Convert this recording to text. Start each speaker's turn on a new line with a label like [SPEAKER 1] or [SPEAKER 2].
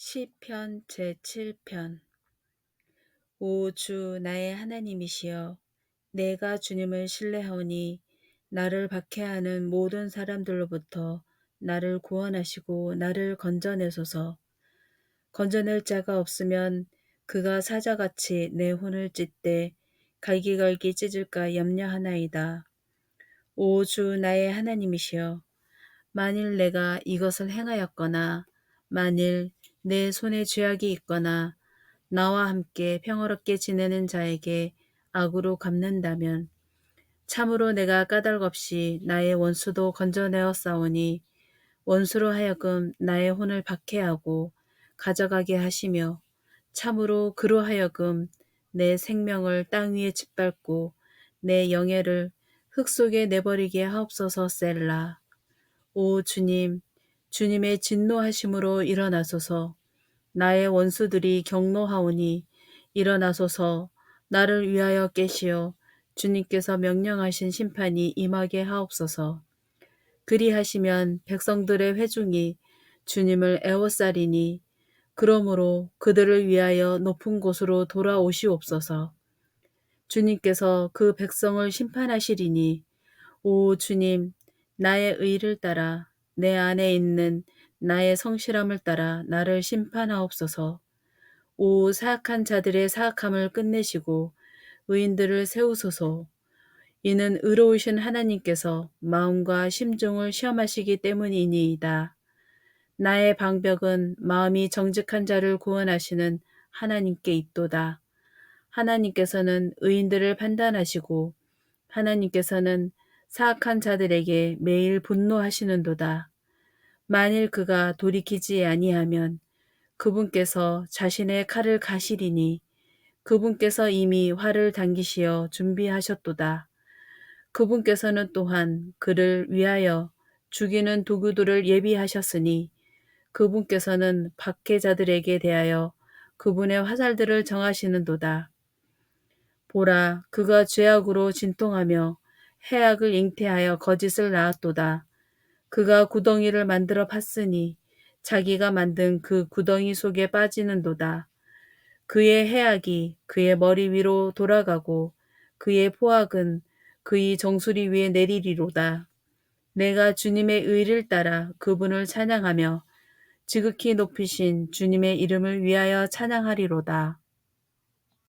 [SPEAKER 1] 시편 제7편 오 주 나의 하나님이시여 내가 주님을 신뢰하오니 나를 박해하는 모든 사람들로부터 나를 구원하시고 나를 건져내소서 건져낼 자가 없으면 그가 사자같이 내 혼을 찢되 갈기갈기 찢을까 염려하나이다. 오 주 나의 하나님이시여 만일 내가 이것을 행하였거나 만일 내 손에 죄악이 있거나 나와 함께 평화롭게 지내는 자에게 악으로 갚는다면 참으로 내가 까닭없이 나의 원수도 건져내어 싸우니 원수로 하여금 나의 혼을 박해하고 가져가게 하시며 참으로 그로 하여금 내 생명을 땅 위에 짓밟고 내 영예를 흙 속에 내버리게 하옵소서 셀라. 오 주님, 주님의 진노하심으로 일어나소서. 나의 원수들이 경노하오니 일어나소서. 나를 위하여 깨시어 주님께서 명령하신 심판이 임하게 하옵소서. 그리하시면 백성들의 회중이 주님을 애워싸리니 그러므로 그들을 위하여 높은 곳으로 돌아오시옵소서. 주님께서 그 백성을 심판하시리니 오 주님 나의 의를 따라 내 안에 있는 나의 성실함을 따라 나를 심판하옵소서. 오 사악한 자들의 사악함을 끝내시고 의인들을 세우소서. 이는 의로우신 하나님께서 마음과 심중을 시험하시기 때문이니이다. 나의 방벽은 마음이 정직한 자를 구원하시는 하나님께 있도다. 하나님께서는 의인들을 판단하시고 하나님께서는 사악한 자들에게 매일 분노하시는도다. 만일 그가 돌이키지 아니하면 그분께서 자신의 칼을 가시리니 그분께서 이미 활을 당기시어 준비하셨도다. 그분께서는 또한 그를 위하여 죽이는 도구들을 예비하셨으니 그분께서는 박해자들에게 대하여 그분의 화살들을 정하시는도다. 보라, 그가 죄악으로 진통하며 해악을 잉태하여 거짓을 낳았도다. 그가 구덩이를 만들어 팠으니 자기가 만든 그 구덩이 속에 빠지는도다. 그의 해악이 그의 머리 위로 돌아가고 그의 포악은 그의 정수리 위에 내리리로다. 내가 주님의 의를 따라 그분을 찬양하며 지극히 높이신 주님의 이름을 위하여 찬양하리로다.